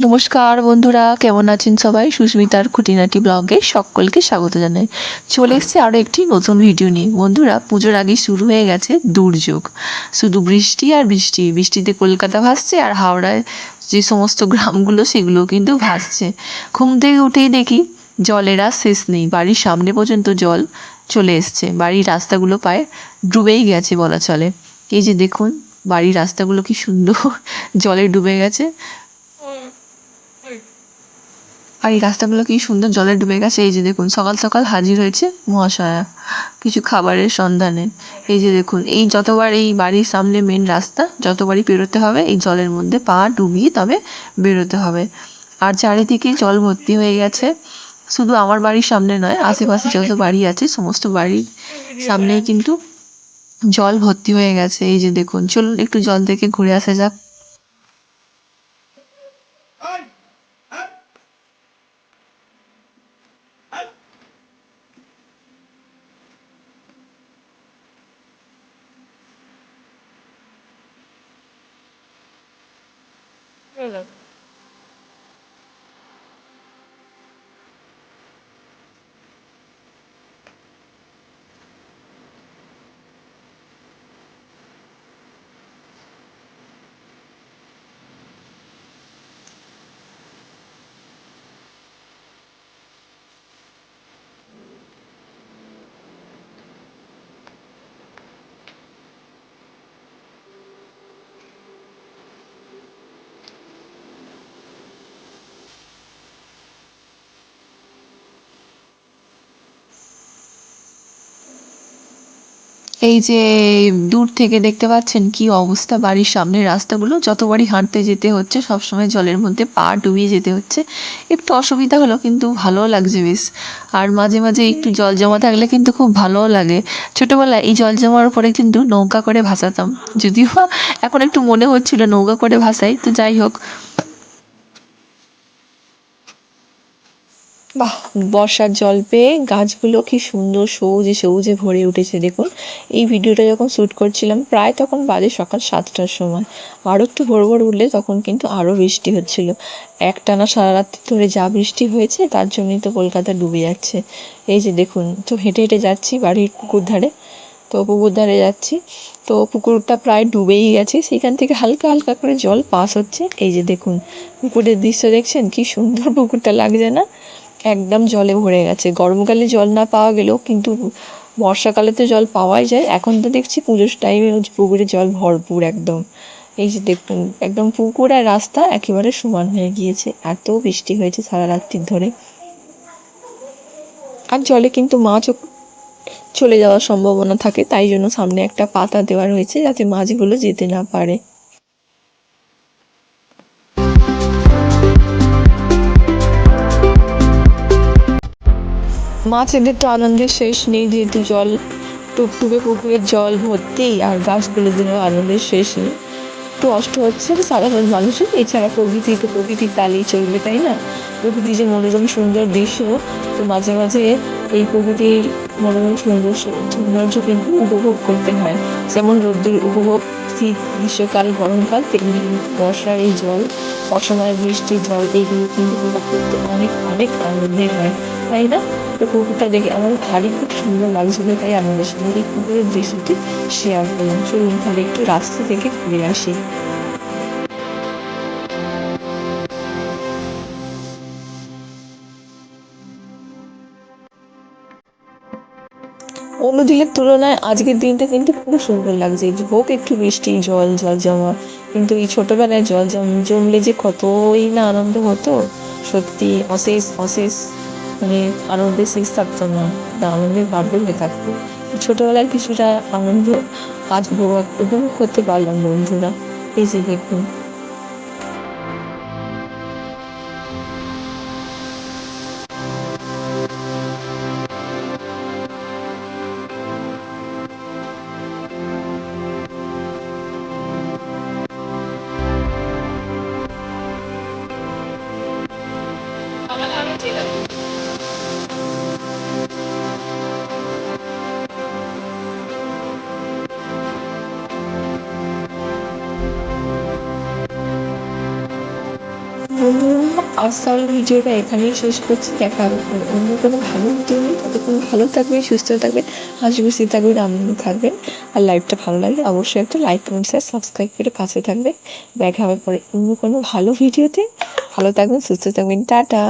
নমস্কার বন্ধুরা, কেমন আছেন সবাই? সুস্মিতার খুঁটিনাটি ব্লগে সকলকে স্বাগত জানাই। চলে এসছে আরও একটি নতুন ভিডিও নিয়ে। বন্ধুরা, পুজোর আগে শুরু হয়ে গেছে দুর্যোগ। শুধু বৃষ্টি আর বৃষ্টি। বৃষ্টিতে কলকাতা ভাসছে আর হাওড়ায় যে সমস্ত গ্রামগুলো, সেগুলো কিন্তু ভাসছে। ঘুম থেকে উঠেই দেখি জলের আর শেষ নেই। বাড়ির সামনে পর্যন্ত জল চলে এসছে। বাড়ির রাস্তাগুলো প্রায় ডুবেই গেছে বলা চলে। এই যে দেখুন, বাড়ির রাস্তাগুলো কি সুন্দর। জলে ডুবে গেছে। আর এই রাস্তাগুলো কি সুন্দর জলে ডুবে গেছে? এই যে দেখুন, সকাল সকাল হাজির হয়েছে মহাশয়া কিছু খাবারের সন্ধানে। এই যে দেখুন, এই যতবার এই বাড়ির সামনে মেন রাস্তা, যতবারই পেরোতে হবে, এই জলের মধ্যে পা ডুবিয়ে তবে বেরোতে হবে। আর চারিদিকে জল ভর্তি হয়ে গেছে। শুধু আমার বাড়ির সামনে নয়, আশেপাশে যত বাড়ি আছে, সমস্ত বাড়ির সামনেই কিন্তু জল ভর্তি হয়ে গেছে। এই যে দেখুন, চলুন একটু জল থেকে ঘুরে আসা যাক। এই যে দূর থেকে দেখতে পাচ্ছেন কি অবস্থা, বাড়ির সামনের রাস্তাগুলো। যতবারই হাঁটতে যেতে হচ্ছে, সবসময় জলের মধ্যে পা ডুবিয়ে যেতে হচ্ছে। একটু অসুবিধা হলো, কিন্তু ভালোও লাগছে বেশ। আর মাঝে মাঝে একটু জল জমা থাকলে কিন্তু খুব ভালোও লাগে। ছোটোবেলায় এই জল জমার পরে কিন্তু নৌকা করে ভাসাতাম। যদিও এখন একটু মনে হচ্ছিল নৌকা করে ভাসাই, তো যাই হোক। বাহ, বর্ষার জল পেয়ে গাছগুলো কি সুন্দর সবুজে সবুজে ভরে উঠেছে, দেখুন। এই ভিডিওটা যখন শ্যুট করছিলাম, প্রায় তখন বাজে সকাল সাতটার সময়। আরও একটু ভোর ভোর উঠলে তখন কিন্তু আরও বৃষ্টি হচ্ছিল। একটানা সারা রাত্রি ধরে যা বৃষ্টি হয়েছে, তার জন্যই তো কলকাতা ডুবে যাচ্ছে। এই যে দেখুন, তো হেঁটে হেঁটে যাচ্ছি বাড়ির পুকুর ধারে। তো পুকুর ধারে যাচ্ছি। তো পুকুরটা প্রায় ডুবেই গেছে। সেখান থেকে হালকা হালকা করে জল পাস হচ্ছে। এই যে দেখুন, পুকুরের দৃশ্য দেখছেন? কি সুন্দর পুকুরটা লাগছে না? একদম জলে ভরে গেছে। গরমকালে জল না পাওয়া গেলেও কিন্তু বর্ষাকালে তো জল পাওয়াই যায়। এখন তো দেখছি পুজোর টাইমে পুকুরে জল ভরপুর একদম। এই যে দেখুন, একদম পুকুর আর রাস্তা একেবারে সমান হয়ে গিয়েছে। এত বৃষ্টি হয়েছে সারা রাত্রির ধরে। আর জলে কিন্তু মাছও চলে যাওয়ার সম্ভাবনা থাকে। তাই জন্য সামনে একটা পাতা দেওয়া রয়েছে যাতে মাছগুলো যেতে না পারে। মাছেদের তো আনন্দের শেষ নেই, যেহেতু জল টুপটুপে পুকুরের জল ভর্তি, আর গাছগুলোদেরও আনন্দের শেষ নেই। একটু কষ্ট হচ্ছে সাধারণ মানুষের, এছাড়া প্রকৃতি তো প্রকৃতির তালেই চলবে, তাই না? প্রকৃতির যে মনোরম সুন্দর দৃশ্য, তো মাঝে মাঝে এই প্রকৃতির মনোরম সুন্দর সৌন্দর্য কিন্তু উপভোগ করতে হয়। যেমন রোদ্দুর উপভোগ, শীত, গ্রীষ্মকাল, গরমকাল, তেমনি বর্ষার এই জল অসময়ে বৃষ্টি জল এগুলো কিন্তু অনেক অনেক আনন্দের হয়। তাই না? তো কুকুরটা দেখে আমার ভারী খুব সুন্দর লাগছিল তাই আমাদের সঙ্গে এই পুকুরের দৃশ্যটি শেয়ার করলাম। চলুন তাহলে একটু রাস্তা থেকে ঘুরে আসি। অন্য দিনের তুলনায় আজকের দিনটা কিন্তু খুব সুন্দর লাগছে। হোক একটু বৃষ্টি, জল জল জমা কিন্তু এই ছোটোবেলায় জল জম জমলে যে কতই না আনন্দ হতো, সত্যি অশেষ অশেষ মানে আনন্দের শেষ থাকতো না আনন্দের বাড়বে হয়ে থাকতো। ছোটোবেলার কিছুটা আনন্দ আজ উপভোগ করতে পারলাম বন্ধুরা। এই যে দেখুন। আজ তাহলে ভিডিওটা এখানেই শেষ করছি, দেখা হবে অন্য কোনো ভালো ভিডিও নেই ততক্ষণ ভালো থাকবেন, সুস্থ থাকবেন হাসি খুশি থাকবেন, আনন্দ থাকবেন। আর লাইভটা ভালো লাগলে অবশ্যই একটা লাইক কমেন্ট শেয়ার সাবস্ক্রাইব করে পাশে থাকবে দেখা হবে পরে অন্য কোনো ভালো ভিডিওতে। ভালো থাকবেন, সুস্থ থাকবেন, টাটা।